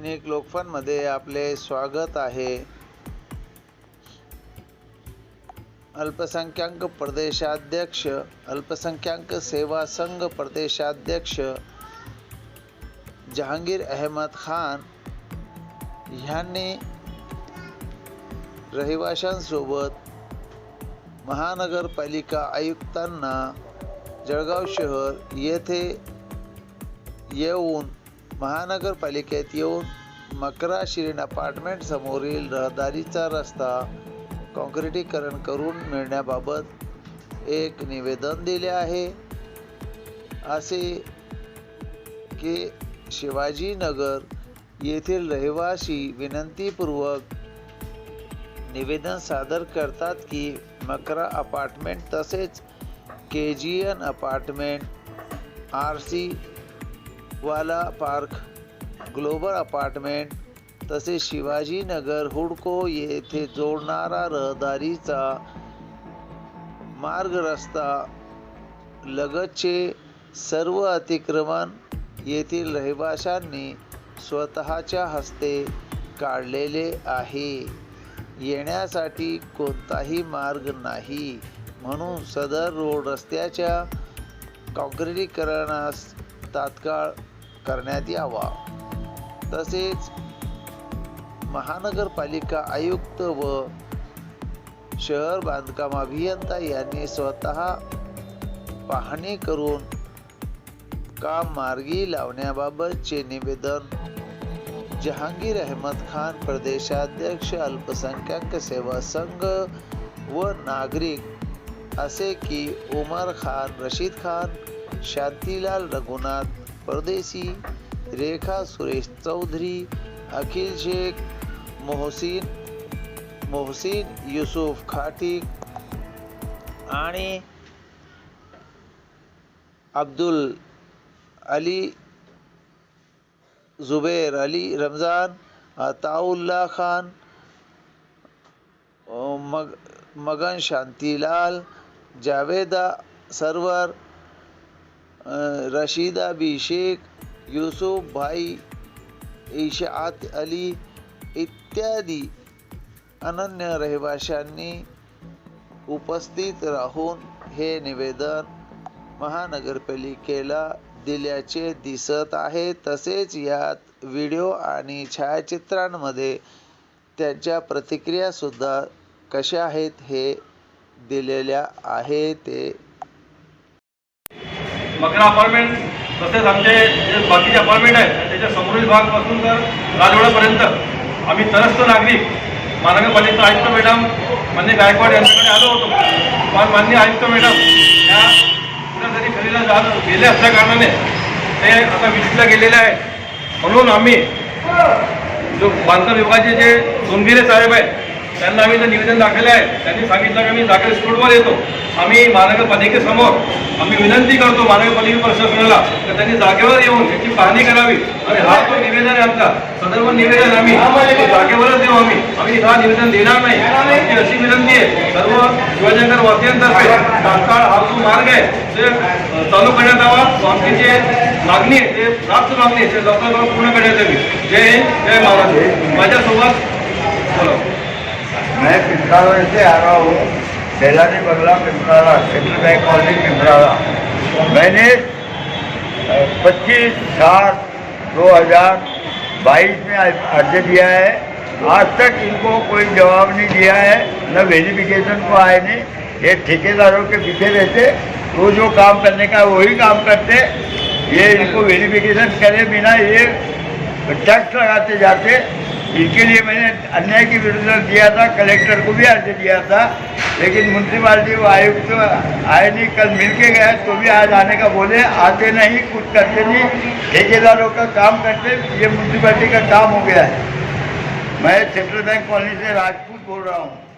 दैनिक लोकफनमध्ये आपले स्वागत आहे. अल्पसंख्याक प्रदेशाध्यक्ष अल्पसंख्याक सेवा संघ प्रदेशाध्यक्ष जहांगीर अहमद खान ह्यांनी रहिवाशांसोबत महानगरपालिका आयुक्तांना जळगाव शहर येथे येऊन महानगरपालिकेत येऊन मकरा शिरीन अपार्टमेंट समोरील रहदारीचा रस्ता काँक्रिटीकरण करून मिळण्याबाबत एक निवेदन दिले आहे. असे की शिवाजीनगर येथील रहिवासी विनंतीपूर्वक निवेदन सादर करतात की मकरा अपार्टमेंट तसेच K G N apartment R C वाला पार्क ग्लोबल अपार्टमेंट तसेच शिवाजीनगर हुडको येथे जोडणारा रहदारीचा मार्ग रस्ता लगतचे सर्व अतिक्रमण येथील रहिवाशांनी स्वतःच्या हस्ते काढलेले आहे. येण्यासाठी कोणताही मार्ग नाही. म्हणून सदर रोड रस्त्याच्या काँक्रिटीकरणास तात्काळ करण्यात यावा. तसेच महानगरपालिका आयुक्त व शहर बांधकाम अभियंता यांनी स्वतः पाहणी करून काम मार्गी लावण्याबाबतचे निवेदन जहांगीर अहमद खान प्रदेशाध्यक्ष अल्पसंख्याक सेवा संघ व नागरिक असे की उमर खान रशीद खान शांतीलाल रघुनाथ परदेसी रेखा सुरेश चौधरी अखिल शेख मोहसिन मोहसिन युसुफ खाटिक आणि अब्दुल अली जुबेर अली रमजान अताउल्ला खान मग मगन शांतीलाल जावेदा सरवर रशीदा बी शेख युसुफ भाई इशात अली इत्यादी अनन्य रहिवाशांनी उपस्थित राहून हे निवेदन महानगरपालिकेला दिल्याचे दिसत आहे. तसेच यात व्हिडिओ आणि छायाचित्रांमध्ये त्यांच्या प्रतिक्रियासुद्धा कशा आहेत हे दिलेल्या आहे ते मकरा अपार्टमेंट तसेच आमचे जे बाकीचे अपार्टमेंट आहेत त्याच्या समोरील भागपासून तर राजवाड्यापर्यंत. आम्ही तरस्त नागरिक महानगरपालिका आयुक्त मॅडम मान्य गायकवाड यांच्याकडे आलो होतो. पण मान्य आयुक्त मॅडम या कुठेतरी खरीला जात गेले असल्या कारणाने ते आता विजिटला गेलेले आहेत. म्हणून आम्ही जो बांधकाम विभागाचे जे सोनगिरे साहेब आहेत त्यांना आम्ही निवेदन दाखले आहे त्यांनी सांगितलं की मी दाखल स्कूलवर येतो. आम्ही महानगरपालिकेसमोर आम्ही विनंती करतो महानगरपालिका प्रशासनाला तर त्यांनी जागेवर येऊन याची पाहणी करावी. आणि हा जो निवेदन आहे आमचा. सदर्भ निवेदन आम्ही. जागेवरच देऊ आम्ही. आम्ही हा निवेदन देणार नाही. अशी विनंती आहे. सर्व शिवाजीनगर वासियांतर्फे तात्काळ हा जो मार्ग आहे ते चालू करण्यात यावा. आमची जे मागणी आहे ते प्राप्त मागणी आहे ते लवकर पूर्ण करण्यात यावी. जय हिंद जय महाराज माझ्यासोबत बोला. मैं पिंपराला से आ रहा हूँ सैलानी बंगला Pimprala, central bank colony Pimprala. मैंने पच्चीस सात दो हज़ार बाईस में अर्ज़ दिया है। आज तक इनको कोई जवाब नहीं दिया है, न वेरिफिकेशन को आए नहीं। ये ठेकेदारों के पीछे रहते, वो जो काम करने का, वही काम करते। ये इनको वेरिफिकेशन करे बिना ये टैक्स लगाते जाते। इनके लिए मैंने अन्याय के विरुद्ध दिया था, कलेक्टर को भी आज दिया था, लेकिन म्यूनसिपालिटी वो आयुक्त आए नहीं, कल मिल के गए तो भी आज आने का बोले, आते नहीं, कुछ करते नहीं, ठेकेदारों का काम करते, ये म्यूनसिपालिटी का काम हो गया है। मैं सेंट्रल बैंक कॉलोनी से राजपूत बोल रहा हूँ।